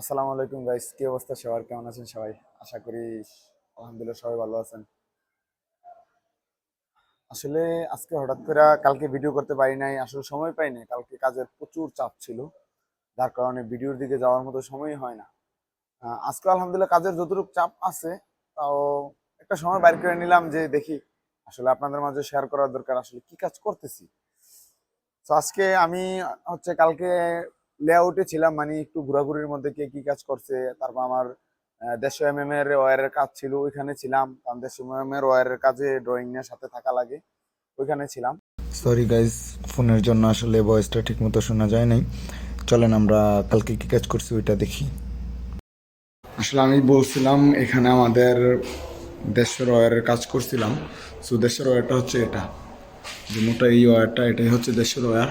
আসসালামু আলাইকুম গাইস কি অবস্থা? সবার কেমন আছেন সবাই? আশা করি আলহামদুলিল্লাহ সবাই ভালো আছেন। আসলে আজকে হঠাৎ করে কালকে ভিডিও করতে পারি নাই, আসলে সময় পাই নাই। কালকে কাজের প্রচুর চাপ ছিল, যার কারণে ভিডিওর দিকে যাওয়ার মতো সময় হয় না। আজকে আলহামদুলিল্লাহ কাজের যতটুকু চাপ আছে, তাও একটা সময় বাইর করে নিলাম যে দেখি আসলে আপনাদের মাঝে শেয়ার করার দরকার, আসলে কি কাজ করতেছি। তো আজকে আমি হচ্ছে কালকে লেআউটে ছিলাম মানে একটু ঘোরাঘুরির মধ্যে কে কি কাজ করছে তারপর আমার দেড়শো এম এম এর ওয়ারের কাজ ছিল ওইখানে ছিলাম। কারণ দেড়শো এম এম এর ওয়ারের কাজে ড্রয়িং এর সাথে থাকা লাগে ওইখানে ছিলাম। সরি গাইজ ফোনের জন্য আসলে ভয়েসটা ঠিকমতো শোনা যায় নাই। চলেন আমরা কালকে কি কাজ করছি ওইটা দেখি। আসলে আমি বলছিলাম এখানে আমাদের দেশের ওয়ারের কাজ করছিলাম। সো দেশের ওয়ারটা হচ্ছে এটা। যে মোটা এই ওয়ারটা এটাই হচ্ছে দেশের ওয়ার।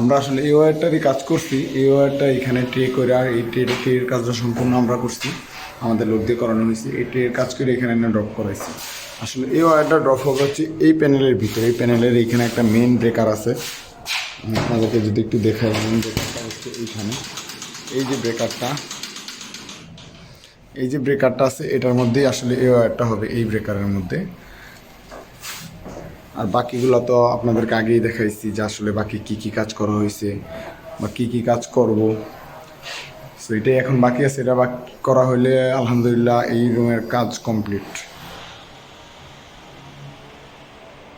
আমরা আসলে এই ওয়ারটারই কাজ করছি, এই ওয়ারটা এখানে ট্রে করে আর এই ট্রে ট্রের কাজটা সম্পূর্ণ আমরা করছি। আমাদের লোক দিয়ে করানো হয়েছে, এই ট্রের কাজ করে এখানে এনে ড্রপ করাইছি। আসলে এই ওয়ারটা ড্রপ হবে হচ্ছে এই প্যানেলের ভিতরে, এই প্যানেলের এখানে একটা মেন ব্রেকার আছে। আপনাদেরকে যদি একটু দেখাই মেন ব্রেকারটা হচ্ছে এইখানে। এই যে ব্রেকারটা এই যে ব্রেকারটা আছে, এটার মধ্যেই আসলে এই ওয়্যারটা হবে, এই ব্রেকারের মধ্যে। আর বাকিগুলো তো আপনাদেরকে আগেই দেখাইছি যে আসলে বাকি কি কি কাজ করা হয়েছে বা কি কি কাজ করব। সো এটাই এখন বাকি আছে। এটা বাকি করা হলে আলহামদুলিল্লাহ এই রুমের কাজ কমপ্লিট